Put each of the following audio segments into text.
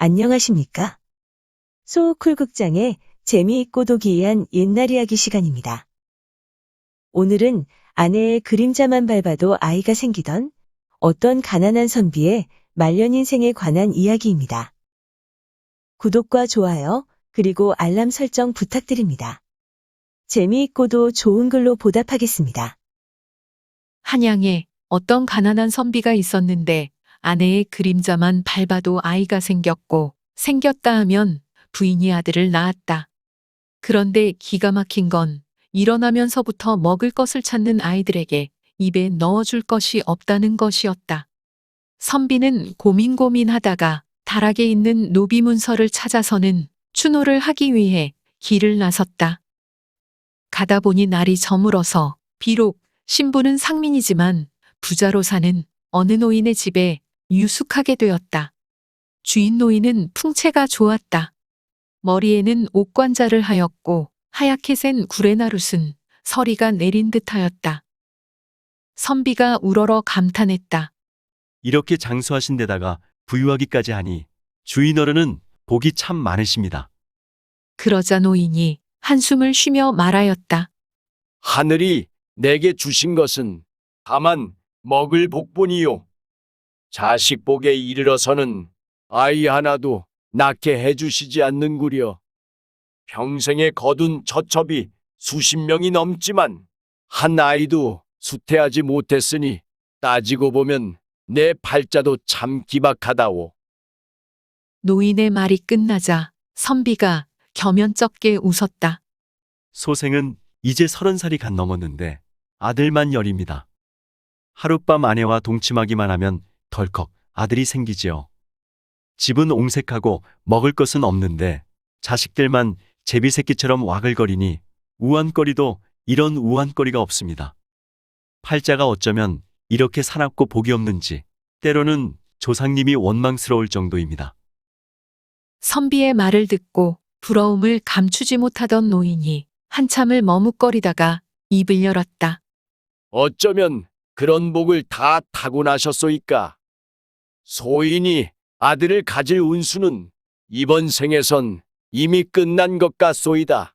안녕하십니까? 소쿨극장의 재미있고도 기이한 옛날 이야기 시간입니다. 오늘은 아내의 그림자만 밟아도 아이가 생기던 어떤 가난한 선비의 말년 인생에 관한 이야기입니다. 구독과 좋아요, 그리고 알람 설정 부탁드립니다. 재미있고도 좋은 글로 보답하겠습니다. 한양에 어떤 가난한 선비가 있었는데 아내의 그림자만 밟아도 아이가 생겼고 생겼다 하면 부인이 아들을 낳았다. 그런데 기가 막힌 건 일어나면서부터 먹을 것을 찾는 아이들에게 입에 넣어줄 것이 없다는 것이었다. 선비는 고민 고민하다가 다락에 있는 노비문서를 찾아서는 추노를 하기 위해 길을 나섰다. 가다 보니 날이 저물어서 비록 신부는 상민이지만 부자로 사는 어느 노인의 집에 유숙하게 되었다. 주인 노인은 풍채가 좋았다. 머리에는 옥관자를 하였고 하얗게 센 구레나룻은 서리가 내린 듯하였다. 선비가 우러러 감탄했다. 이렇게 장수하신 데다가 부유하기까지 하니 주인 어른은 복이 참 많으십니다. 그러자 노인이 한숨을 쉬며 말하였다. 하늘이 내게 주신 것은 다만 먹을 복뿐이요. 자식 복에 이르러서는 아이 하나도 낳게 해주시지 않는구려. 평생에 거둔 처첩이 수십 명이 넘지만 한 아이도 수태하지 못했으니 따지고 보면 내 팔자도 참 기박하다오. 노인의 말이 끝나자 선비가 겸연쩍게 웃었다. 소생은 이제 서른 살이 갓 넘었는데 아들만 열입니다. 하룻밤 아내와 동침하기만 하면 덜컥 아들이 생기지요. 집은 옹색하고 먹을 것은 없는데 자식들만 제비새끼처럼 와글거리니 우한거리도 이런 우한거리가 없습니다. 팔자가 어쩌면 이렇게 사납고 복이 없는지 때로는 조상님이 원망스러울 정도입니다. 선비의 말을 듣고 부러움을 감추지 못하던 노인이 한참을 머뭇거리다가 입을 열었다. 어쩌면 그런 복을 다 타고나셨소이까. 소인이 아들을 가질 운수는 이번 생에선 이미 끝난 것 같소이다.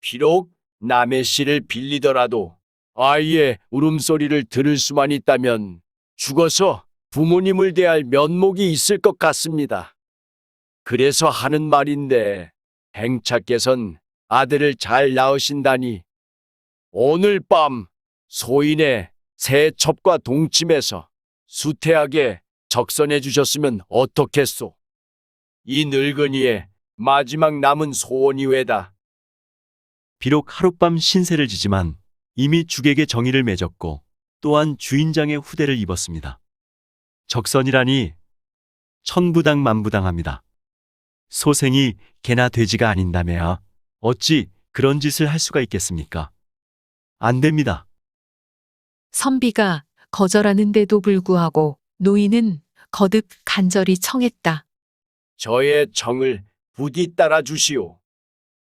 비록 남의 씨를 빌리더라도 아이의 울음소리를 들을 수만 있다면 죽어서 부모님을 대할 면목이 있을 것 같습니다. 그래서 하는 말인데 행차께선 아들을 잘 낳으신다니 오늘 밤 소인의 새 첩과 동침해서 수태하게 적선해 주셨으면 어떻겠소? 이 늙은이의 마지막 남은 소원이 외다. 비록 하룻밤 신세를 지지만 이미 죽에게 정의를 맺었고 또한 주인장의 후대를 입었습니다. 적선이라니 천부당 만부당합니다. 소생이 개나 돼지가 아닌다며야 어찌 그런 짓을 할 수가 있겠습니까? 안 됩니다. 선비가 거절하는데도 불구하고 노인은 거듭 간절히 청했다. 저의 정을 부디 따라 주시오.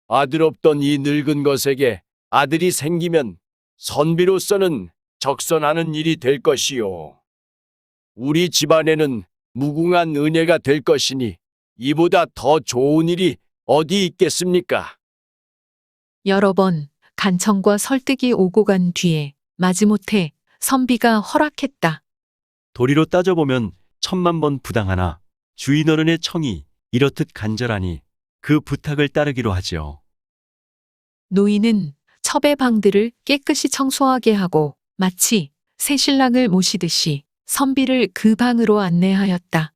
아들 없던 이 늙은 것에게 아들이 생기면 선비로서는 적선하는 일이 될 것이요. 우리 집안에는 무궁한 은혜가 될 것이니 이보다 더 좋은 일이 어디 있겠습니까? 여러 번 간청과 설득이 오고 간 뒤에 마지못해 선비가 허락했다. 도리로 따져보면 천만 번 부당하나 주인 어른의 청이 이렇듯 간절하니 그 부탁을 따르기로 하지요. 노인은 첩의 방들을 깨끗이 청소하게 하고 마치 새 신랑을 모시듯이 선비를 그 방으로 안내하였다.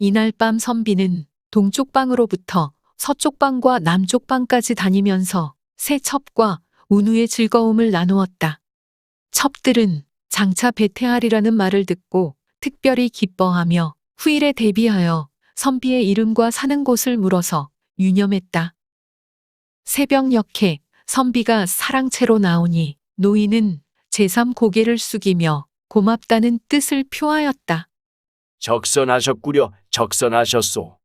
이날 밤 선비는 동쪽 방으로부터 서쪽 방과 남쪽 방까지 다니면서 새 첩과 운우의 즐거움을 나누었다. 첩들은 장차 배태하리라는 말을 듣고 특별히 기뻐하며 후일에 대비하여 선비의 이름과 사는 곳을 물어서 유념했다. 새벽녘에 선비가 사랑채로 나오니 노인은 제삼 고개를 숙이며 고맙다는 뜻을 표하였다. 적선하셨구려 적선하셨소.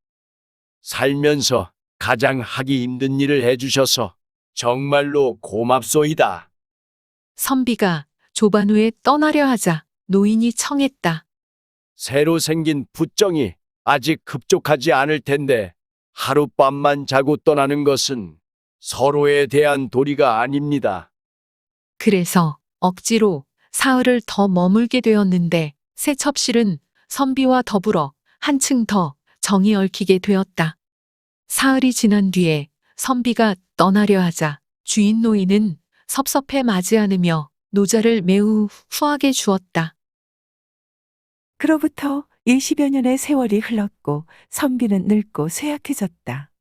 살면서 가장 하기 힘든 일을 해주셔서 정말로 고맙소이다. 선비가 조반 후에 떠나려 하자 노인이 청했다. 새로 생긴 붓정이 아직 급족하지 않을 텐데 하룻밤만 자고 떠나는 것은 서로에 대한 도리가 아닙니다. 그래서 억지로 사흘을 더 머물게 되었는데 새 첩실은 선비와 더불어 한층 더 정이 얽히게 되었다. 사흘이 지난 뒤에 선비가 떠나려 하자 주인 노인은 섭섭해 마지 않으며 노자를 매우 후하게 주었다. 그로부터 20여 년의 세월이 흘렀고 선비는 늙고 쇠약해졌다.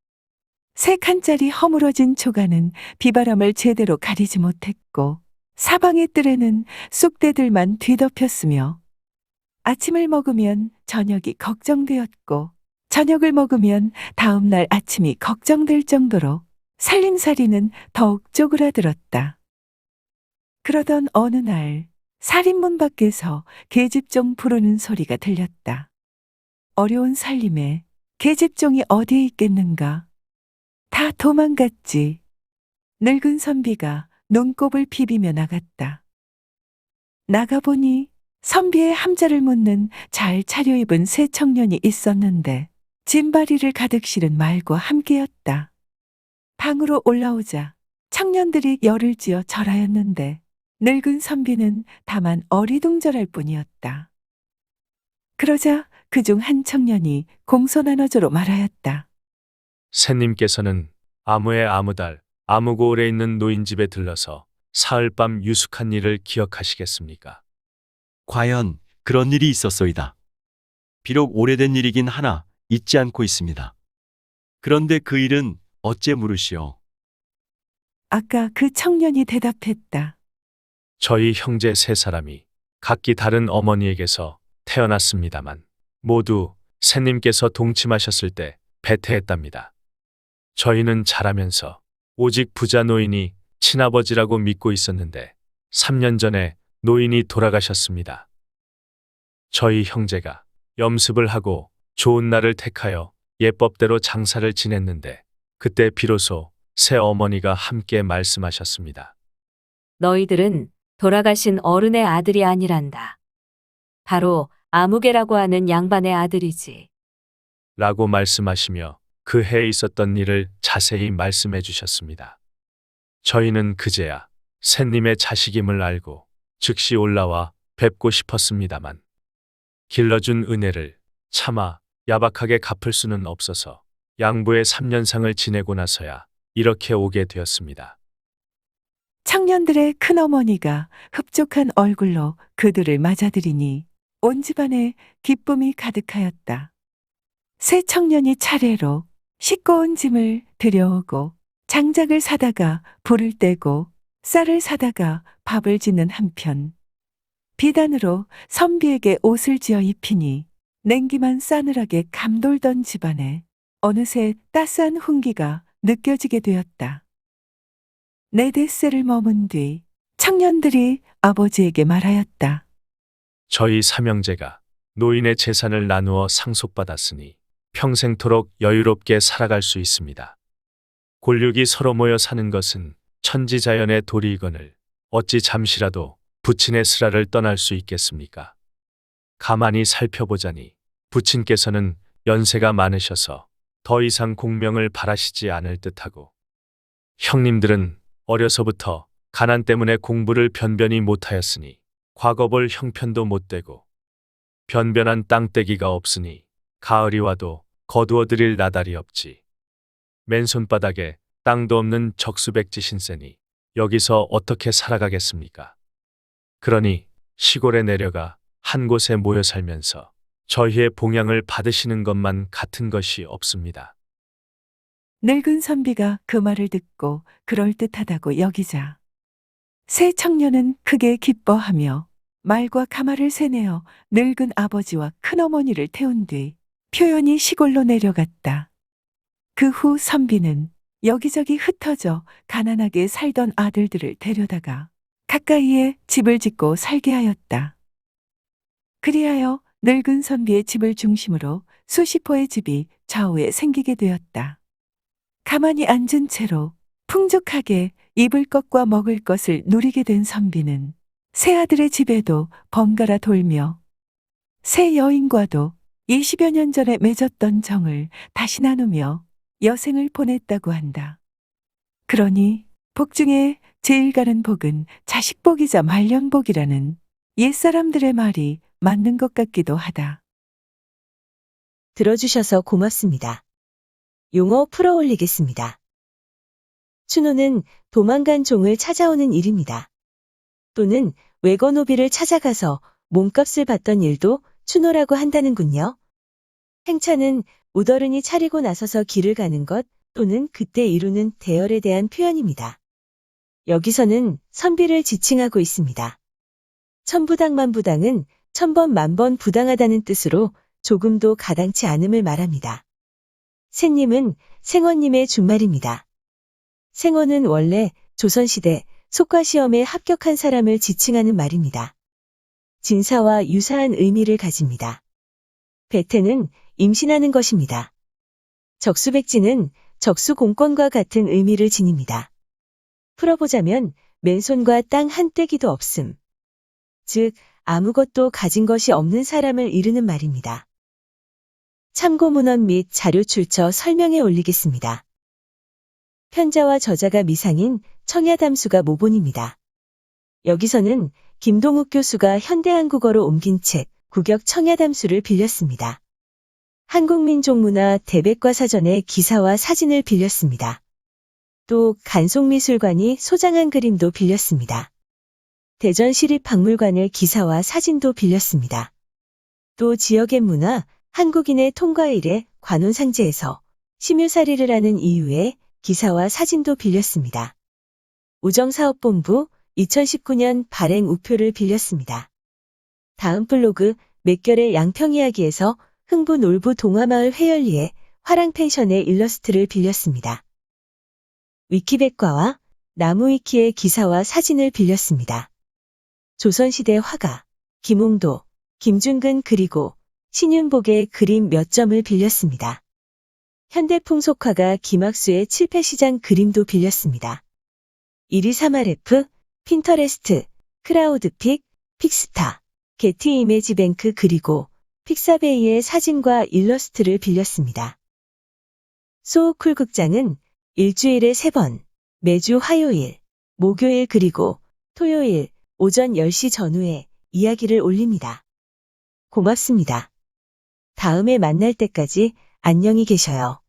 세 칸짜리 허물어진 초가는 비바람을 제대로 가리지 못했고 사방의 뜰에는 쑥대들만 뒤덮였으며 아침을 먹으면 저녁이 걱정되었고 저녁을 먹으면 다음날 아침이 걱정될 정도로 살림살이는 더욱 쪼그라들었다. 그러던 어느 날 살인문 밖에서 계집종 부르는 소리가 들렸다. 어려운 살림에 계집종이 어디에 있겠는가? 다 도망갔지. 늙은 선비가 눈곱을 비비며 나갔다. 나가보니 선비의 함자를 묻는 잘 차려입은 새 청년이 있었는데 짐바리를 가득 실은 말과 함께였다. 방으로 올라오자 청년들이 열을 지어 절하였는데 늙은 선비는 다만 어리둥절할 뿐이었다. 그러자 그 중 한 청년이 공손한 어조로 말하였다. 새님께서는 아무의 아무달, 아무고을에 있는 노인집에 들러서 사흘밤 유숙한 일을 기억하시겠습니까? 과연 그런 일이 있었소이다. 비록 오래된 일이긴 하나 잊지 않고 있습니다. 그런데 그 일은 어째 물으시오? 아까 그 청년이 대답했다. 저희 형제 세 사람이 각기 다른 어머니에게서 태어났습니다만 모두 새님께서 동침하셨을 때 배태했답니다. 저희는 자라면서 오직 부자 노인이 친아버지라고 믿고 있었는데 3년 전에 노인이 돌아가셨습니다. 저희 형제가 염습을 하고 좋은 날을 택하여 예법대로 장사를 지냈는데 그때 비로소 새 어머니가 함께 말씀하셨습니다. 너희들은 돌아가신 어른의 아들이 아니란다. 바로 아무개라고 하는 양반의 아들이지. 라고 말씀하시며 그 해에 있었던 일을 자세히 말씀해 주셨습니다. 저희는 그제야 새님의 자식임을 알고 즉시 올라와 뵙고 싶었습니다만 길러준 은혜를 차마 야박하게 갚을 수는 없어서 양부의 3년상을 지내고 나서야 이렇게 오게 되었습니다. 청년들의 큰어머니가 흡족한 얼굴로 그들을 맞아들이니 온 집안에 기쁨이 가득하였다. 새 청년이 차례로 씻고 온 짐을 들여오고 장작을 사다가 불을 떼고 쌀을 사다가 밥을 짓는 한편 비단으로 선비에게 옷을 지어 입히니 냉기만 싸늘하게 감돌던 집안에 어느새 따스한 훈기가 느껴지게 되었다. 네 댓새를 머문 뒤 청년들이 아버지에게 말하였다. 저희 삼형제가 노인의 재산을 나누어 상속받았으니 평생토록 여유롭게 살아갈 수 있습니다. 골육이 서로 모여 사는 것은 천지자연의 도리이거늘 어찌 잠시라도 부친의 슬하를 떠날 수 있겠습니까? 가만히 살펴보자니 부친께서는 연세가 많으셔서 더 이상 공명을 바라시지 않을 듯하고 형님들은 어려서부터 가난 때문에 공부를 변변히 못하였으니 과거볼 형편도 못되고 변변한 땅떼기가 없으니 가을이 와도 거두어 드릴 나달이 없지. 맨손바닥에 땅도 없는 적수백지 신세니 여기서 어떻게 살아가겠습니까? 그러니 시골에 내려가 한 곳에 모여 살면서 저희의 봉양을 받으시는 것만 같은 것이 없습니다. 늙은 선비가 그 말을 듣고 그럴듯하다고 여기자. 새 청년은 크게 기뻐하며 말과 가마를 세내어 늙은 아버지와 큰어머니를 태운 뒤 표현이 시골로 내려갔다. 그 후 선비는 여기저기 흩어져 가난하게 살던 아들들을 데려다가 가까이에 집을 짓고 살게 하였다. 그리하여 늙은 선비의 집을 중심으로 수십 호의 집이 좌우에 생기게 되었다. 가만히 앉은 채로 풍족하게 입을 것과 먹을 것을 누리게 된 선비는 새 아들의 집에도 번갈아 돌며 새 여인과도 20여 년 전에 맺었던 정을 다시 나누며 여생을 보냈다고 한다. 그러니 복 중에 제일 가는 복은 자식복이자 말년복이라는 옛사람들의 말이 맞는 것 같기도 하다. 들어주셔서 고맙습니다. 용어 풀어 올리겠습니다. 추노는 도망간 종을 찾아오는 일입니다. 또는 외거노비를 찾아가서 몸값을 받던 일도 추노라고 한다는군요. 행차는 우더른이 차리고 나서서 길을 가는 것 또는 그때 이루는 대열에 대한 표현입니다. 여기서는 선비를 지칭하고 있습니다. 천부당만 부당은 천번 만번 부당하다는 뜻으로 조금도 가당치 않음을 말합니다. 새님은 생원님의 준말입니다. 생원은 원래 조선시대 속과시험에 합격한 사람을 지칭하는 말입니다. 진사와 유사한 의미를 가집니다. 배태는 임신하는 것입니다. 적수백지는 적수공권과 같은 의미를 지닙니다. 풀어보자면 맨손과 땅 한 떼기도 없음. 즉, 아무것도 가진 것이 없는 사람을 이르는 말입니다. 참고 문헌 및 자료 출처 설명에 올리겠습니다. 편자와 저자가 미상인 청야담수가 모본입니다. 여기서는 김동욱 교수가 현대한국어로 옮긴 책 국역 청야담수를 빌렸습니다. 한국민족문화 대백과 사전의 기사와 사진을 빌렸습니다. 또 간송미술관이 소장한 그림도 빌렸습니다. 대전시립박물관의 기사와 사진도 빌렸습니다. 또 지역의 문화, 한국인의 통과일에 관혼상제에서 심유살이를 하는 이유에 기사와 사진도 빌렸습니다. 우정사업본부 2019년 발행 우표를 빌렸습니다. 다음 블로그 맥결의 양평이야기에서 흥부 놀부 동화마을 회열리에 화랑펜션의 일러스트를 빌렸습니다. 위키백과와 나무위키의 기사와 사진을 빌렸습니다. 조선시대 화가 김홍도, 김준근 그리고 신윤복의 그림 몇 점을 빌렸습니다. 현대풍속화가 김학수의 칠패시장 그림도 빌렸습니다. 123RF, 핀터레스트, 크라우드픽, 픽스타, 게티 이미지뱅크 그리고 픽사베이의 사진과 일러스트를 빌렸습니다. 소우쿨 극장은 일주일에 3번, 매주 화요일, 목요일 그리고 토요일 오전 10시 전후에 이야기를 올립니다. 고맙습니다. 다음에 만날 때까지 안녕히 계셔요.